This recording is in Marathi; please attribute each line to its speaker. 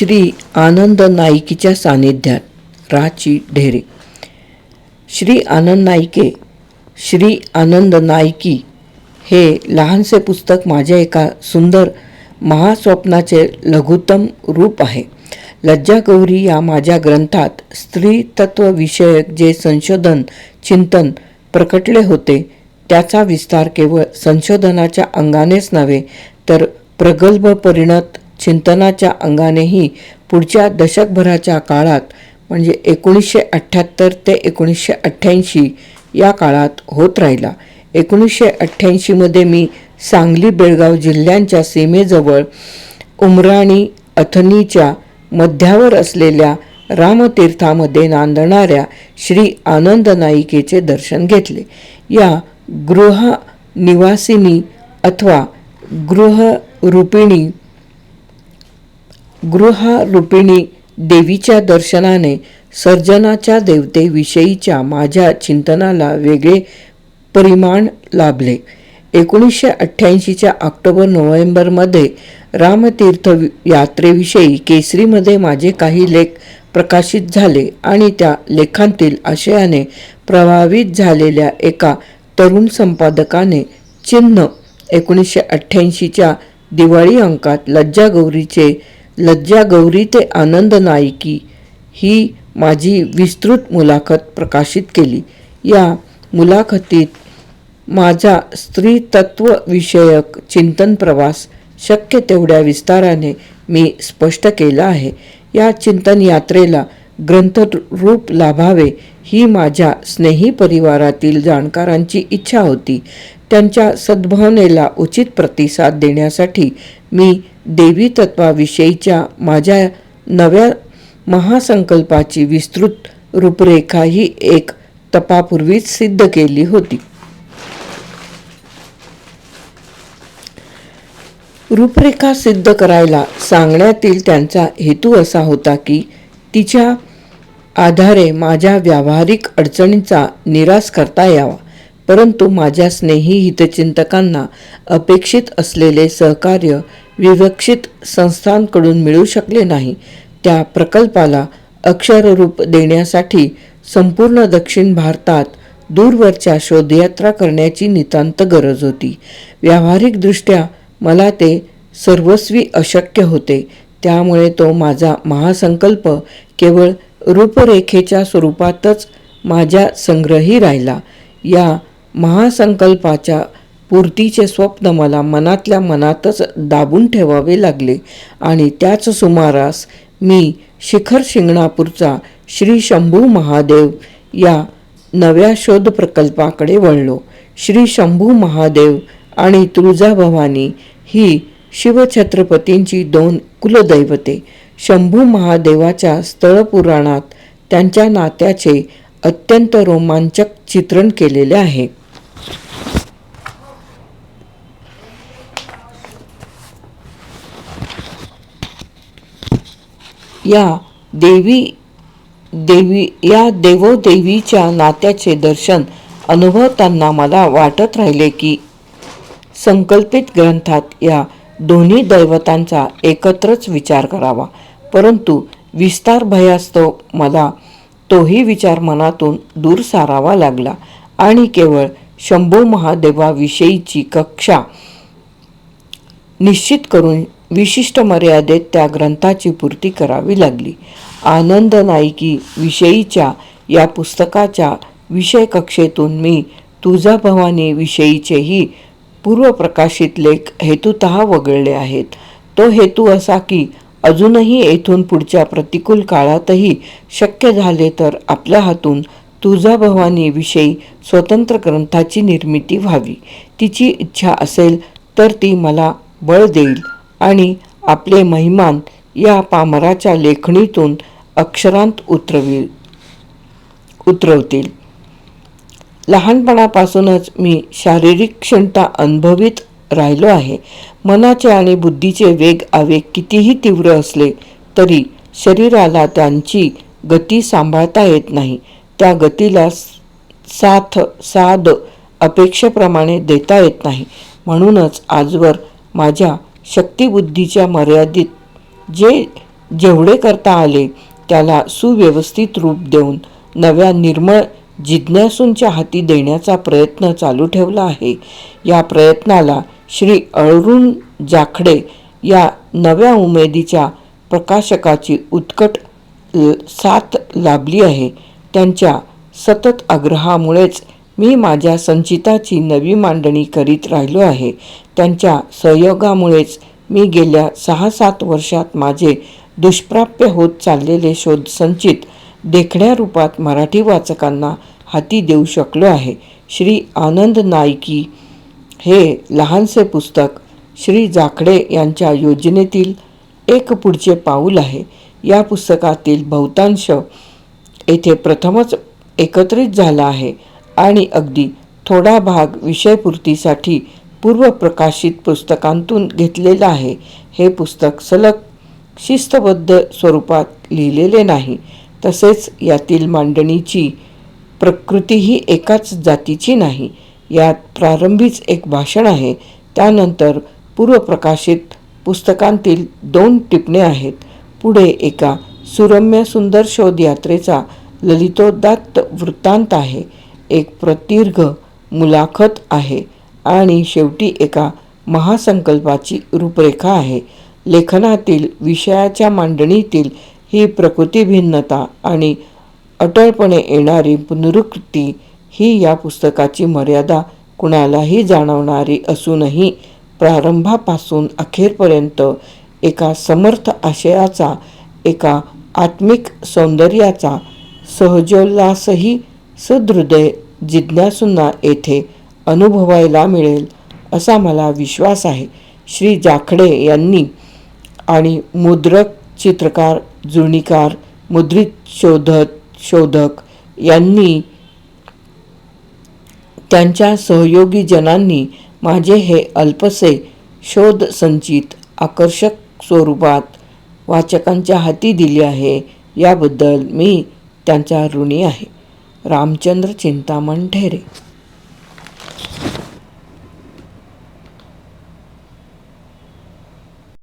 Speaker 1: श्री आनंद नाईकीच्या सानिध्यात राची ढेरे. श्री आनंद नाईके श्री आनंद नाईकी हे लहानसे पुस्तक माझ्या एका सुंदर महास्वप्नाचे लघुतम रूप आहे. लज्जा गौरी या माझ्या ग्रंथात स्त्री तत्व जे संशोधन चिंतन प्रकटले होते त्याचा विस्तार केवळ संशोधनाच्या अंगानेच नव्हे तर प्रगल्भ परिणत चिंतनाच्या अंगानेही पुढच्या दशकभराच्या काळात म्हणजे एकोणीसशे अठ्ठ्याहत्तर ते एकोणीसशे अठ्ठ्याऐंशी या काळात होत राहिला. एकोणीसशे अठ्ठ्याऐंशीमध्ये मी सांगली बेळगाव जिल्ह्यांच्या सीमेजवळ उमराणी अथनीच्या मध्यावर असलेल्या रामतीर्थामध्ये नांदणाऱ्या श्री आनंद नायिकेचे दर्शन घेतले. या गृह निवासिनी अथवा गृहरूपिणी गृहरूपिणी देवीच्या दर्शनाने सर्जनाच्या देवतेविषयीच्या माझ्या चिंतनाला वेगळे परिमाण लाभले. एकोणीसशे अठ्ठ्याऐंशीच्या ऑक्टोबर नोव्हेंबरमध्ये रामतीर्थ यात्रेविषयी केसरीमध्ये माझे काही लेख प्रकाशित झाले आणि त्या लेखांतील आशयाने प्रभावित झालेल्या एका तरुण संपादकाने चिन्ह एकोणीसशे अठ्ठ्याऐंशीच्या दिवाळी अंकात लज्जा गौरीचे लज्जा गौरी ते आनंद नाईकी ही माझी विस्तृत मुलाखत प्रकाशित केली. या मुलाखतीत माझा स्त्रीतत्व विषयक चिंतन प्रवास शक्य तेवढ्या विस्ताराने मी स्पष्ट केला आहे. या चिंतन यात्रेला ग्रंथरूप लाभावे ही माझ्या स्नेही परिवारातील जाणकारांची इच्छा होती. त्यांच्या सद्भावनेला उचित प्रतिसाद देण्यासाठी मी देवी तत्वाविषयीच्या माझ्या नव्या महासंकल्पाची विस्तृत रूपरेखा ही एक तपापूर्वीच सिद्ध केली होती. रूपरेखा सिद्ध करायला सांगण्यातील त्यांचा हेतू असा होता की तिच्या आधारे माझ्या व्यावहारिक अडचणींचा निराश करता यावा. परंतु माझ्या स्नेही हितचिंतकांना अपेक्षित असलेले सहकार्य विवक्षित संस्थांकडून मिळू शकले नाही. त्या प्रकल्पाला अक्षररूप देण्यासाठी संपूर्ण दक्षिण भारतात दूरवरच्या शोधयात्रा करण्याची नितांत गरज होती. व्यावहारिकदृष्ट्या मला ते सर्वस्वी अशक्य होते. त्यामुळे तो माझा महासंकल्प केवळ रूपरेखेच्या स्वरूपातच माझ्या संग्रही राहिला. या महासंकल्पाच्या पूर्तीचे स्वप्न मला मनातल्या मनातच दाबून ठेवावे लागले आणि त्याच सुमारास मी शिखर शिंगणापूरचा श्री शंभू महादेव या नव्या शोध प्रकल्पाकडे वळलो. श्री शंभू महादेव आणि तुळजाभवानी ही शिवछत्रपतींची दोन कुलदैवते. शंभू महादेवाच्या स्थळपुराणात त्यांच्या नात्याचे अत्यंत रोमांचक चित्रण केलेले आहे. या देवी देवी या देवोदेवीच्या नात्याचे दर्शन अनुभवताना मला वाटत राहिले की संकल्पित ग्रंथात या दोन्ही दैवतांचा एकत्रच विचार करावा. परंतु विस्तार भयास्तव मला तोही विचार मनातून दूर सारावा लागला आणि केवळ शंभू महादेवाविषयीची कक्षा निश्चित करून विशिष्ट मर्यादेत त्या ग्रंथाची पूर्ती करावी लागली. आनंद नाईकी विषयीच्या या पुस्तकाच्या विषय कक्षेतून मी तुळजाभवानी विषयीचेही पूर्वप्रकाशित लेख हेतुत वगळले आहेत. तो हेतू असा की अजूनही येथून पुढच्या प्रतिकूल काळातही शक्य झाले तर आपल्या हातून तुळजाभवानी विषयी स्वतंत्र ग्रंथाची निर्मिती व्हावी. तिची इच्छा असेल तर ती मला बळ देईल आणि आपले महिमान या पामराच्या लेखणीतून अक्षरांत उतरवी उतरवतील. लहानपणापासूनच मी शारीरिक क्षमता अनुभवीत राहिलो आहे. मनाचे आणि बुद्धीचे वेग आवेग कितीही तीव्र असले तरी शरीराला त्यांची गती सांभाळता येत नाही. त्या गतीला साथ साध अपेक्षेप्रमाणे देता येत नाही. म्हणूनच आजवर माझ्या शक्तिबुद्धीच्या मर्यादित जे जेवढे करता आले त्याला सुव्यवस्थित रूप देऊन नव्या निर्मळ जिज्ञासूंच्या हाती देण्याचा प्रयत्न चालू ठेवला आहे. या प्रयत्नाला श्री अरुण जाखडे या नव्या उमेदीच्या प्रकाशकाची उत्कट साथ लाभली आहे. त्यांच्या सतत आग्रहामुळेच मी माझ्या संचिताची नवी मांडणी करीत राहिलो आहे. त्यांच्या सहयोगामुळेच मी गेल्या सहा सात वर्षात माझे दुष्प्राप्य होत चाललेले शोध संचित देखण्या रूपात मराठी वाचकांना हाती देऊ शकलो आहे. श्री आनंद नाईकी हे लहानसे पुस्तक श्री जाखडे यांच्या योजनेतील एक पुढचे पाऊल आहे. या पुस्तकातील बहुतांश येथे प्रथमच एकत्रित झाला आहे. आणि अगदी थोडा भाग विषयपूर्तीसाठी पूर्वप्रकाशित पुस्तकांतून घेतलेला आहे. हे पुस्तक सलग शिस्तबद्ध स्वरूपात लिहिलेले नाही. तसेच यातील मांडणीची प्रकृतीही एकाच जातीची नाही. यात प्रारंभीच एक भाषण आहे. त्यानंतर पूर्वप्रकाशित पुस्तकांतील दोन टिपणे आहेत. पुढे एका सुरम्य सुंदर शोधयात्रेचा ललितोदात्त वृत्तांत आहे. एक प्रदीर्घ मुलाखत आहे आणि शेवटी एका महासंकल्पाची रूपरेखा आहे. लेखनातील विषयाच्या मांडणीतील ही प्रकृती भिन्नता आणि अटळपणे येणारी पुनरुक्ती ही या पुस्तकाची मर्यादा कुणालाही जाणवणारी असूनही प्रारंभापासून अखेरपर्यंत एका समर्थ आशयाचा एका आत्मिक सौंदर्याचा सहजोल्लासही सुदृदय जिज्ञासूंना येथे अनुभवायला मिळेल असा मला विश्वास आहे. श्री जाखडे यांनी आणि मुद्रक चित्रकार जुनीकार मुद्रित शोधक शोधक यांनी त्यांच्या सहयोगी जनांनी माझे हे अल्पसे शोध संचित आकर्षक स्वरूपात वाचकांच्या हाती दिले आहे. याबद्दल मी त्यांच्या ऋणी आहे. रामचंद्र चिंतामण ठेरे.